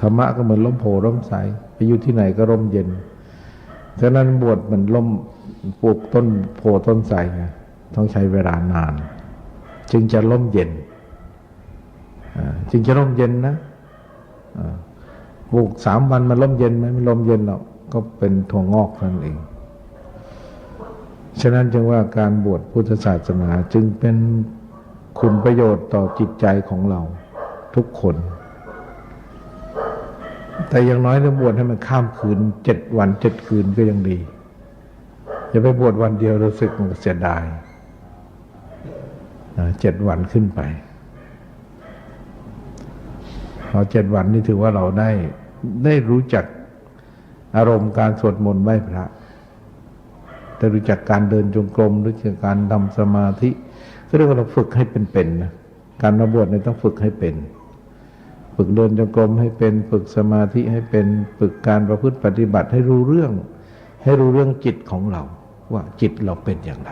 ธรรมะก็เหมือนร่มโพร่มใสไปอยู่ที่ไหนก็ร่มเย็น ฉะนั้นบวชเหมือนร่มปลูกต้นโพต้นไทรไงต้องใช้เวลานาน จึงจะร่มเย็นจึงจะร่มเย็นนะปลูกสามวันมันร่มเย็นไหมไม่ร่มเย็นหรอกก็เป็นถั่วงอกนั่นเอง ฉะนั้นจึงว่าการบวชพุทธศาสนาจึงเป็นคุณประโยชน์ต่อจิตใจของเราทุกคน แต่อย่างน้อยถ้าบวชให้มันข้ามคืนเจ็ดวันเจ็ดคืนก็ยังดี อย่าไปบวชวันเดียวรู้สึกมันเสียดายเจ็ดวันขึ้นไปพอเจ็ดวันนี่ถือว่าเราได้ได้รู้จักอารมณ์การสวดมนต์ไหว้พระได้รู้จักการเดินจงกรมรู้จักการทำสมาธิก็เรียกว่าเราฝึกให้เป็นๆนะการมาบวชเนี่ยต้องฝึกให้เป็น ฝึกเดินจงกรมให้เป็น ฝึกสมาธิให้เป็น ฝึกการประพฤติปฏิบัติให้รู้เรื่อง ให้รู้เรื่องจิตของเรา ว่าจิตเราเป็นอย่างไร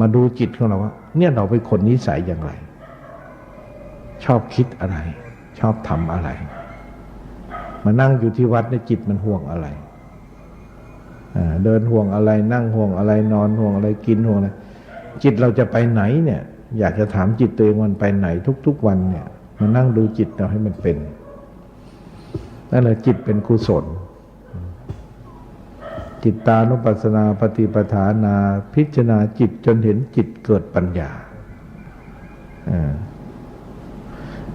มาดูจิตของเราว่า เนี่ยเราเป็นคนนิสัยอย่างไร ชอบคิดอะไร ชอบทำอะไร มานั่งอยู่ที่วัดในยจิตมันห่วงอะไรเดินห่วงอะไร นั่งห่วงอะไร นอนห่วงอะไรกินห่วงอะไรจิตเราจะไปไหนเนี่ย อยากจะถามจิตตัวเองมันไปไหนทุก ๆ วันเนี่ย มานั่งดูจิตเราให้มันเป็นนั่นแหละจิตเป็นกุศล จิตตานุปัสสนาปฏิปทานา พิจารณาจิตจนเห็นจิตเกิดปัญญา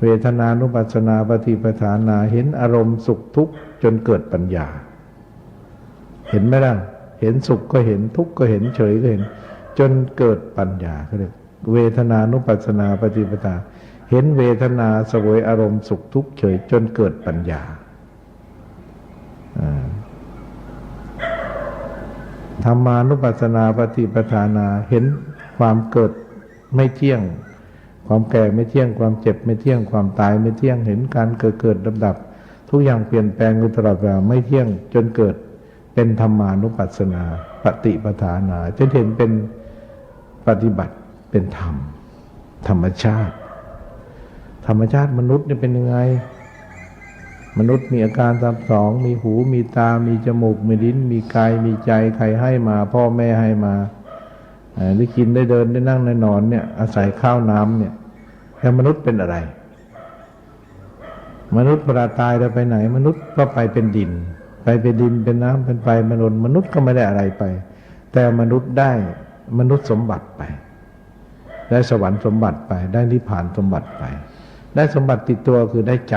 เวทนานุปัสสนาปฏิปทานาเห็นอารมณ์สุขทุกข์จนเกิดปัญญา เห็นไหมล่ะ เห็นสุขก็เห็นทุกข์ก็เห็นเฉยก็เห็น จนเกิดปัญญาเขาเรียกเวทนานุปัสสนาปฏิปทา เห็นเวทนาสวยอารมณ์สุขทุกข์เฉยจนเกิดปัญญา ธรรมานุปัสสนาปฏิปทานาเห็นความเกิดไม่เที่ยง ความแก่ไม่เที่ยง ความเจ็บไม่เที่ยง ความตายไม่เที่ยง เห็นการเกิดเกิดดับดับ ทุกอย่างเปลี่ยนแปลงอยู่ตลอดเวลาไม่เที่ยง จนเกิดเป็นธรรมานุปัสสนาปฏิปทานาจนเห็นเป็นปฏิบัติเป็นธรรม ธรรมชาติ ธรรมชาติมนุษย์เนี่ยเป็นยังไง มนุษย์มีอาการสามสองมีหูมีตา มีจมูก มีลิ้น มีกาย มีใจใครให้มา พ่อแม่ให้มาเอ่อได้กินได้เดินได้นั่งได้นอนเนี่ย อาศัยข้าวน้ำเนี่ยแต่มนุษย์เป็นอะไร มนุษย์เวลาตายเราไปไหน มนุษย์ก็ไปเป็นดิน ไปเป็นดินเป็นน้ำเป็นไฟมนุษย์มนุษย์ก็ไม่ได้อะไรไป แต่มนุษย์ได้มนุษย์สมบัติไป ได้สวรรค์สมบัติไป ได้นิพพานสมบัติไป ได้สมบัติติดตัวคือได้ใจ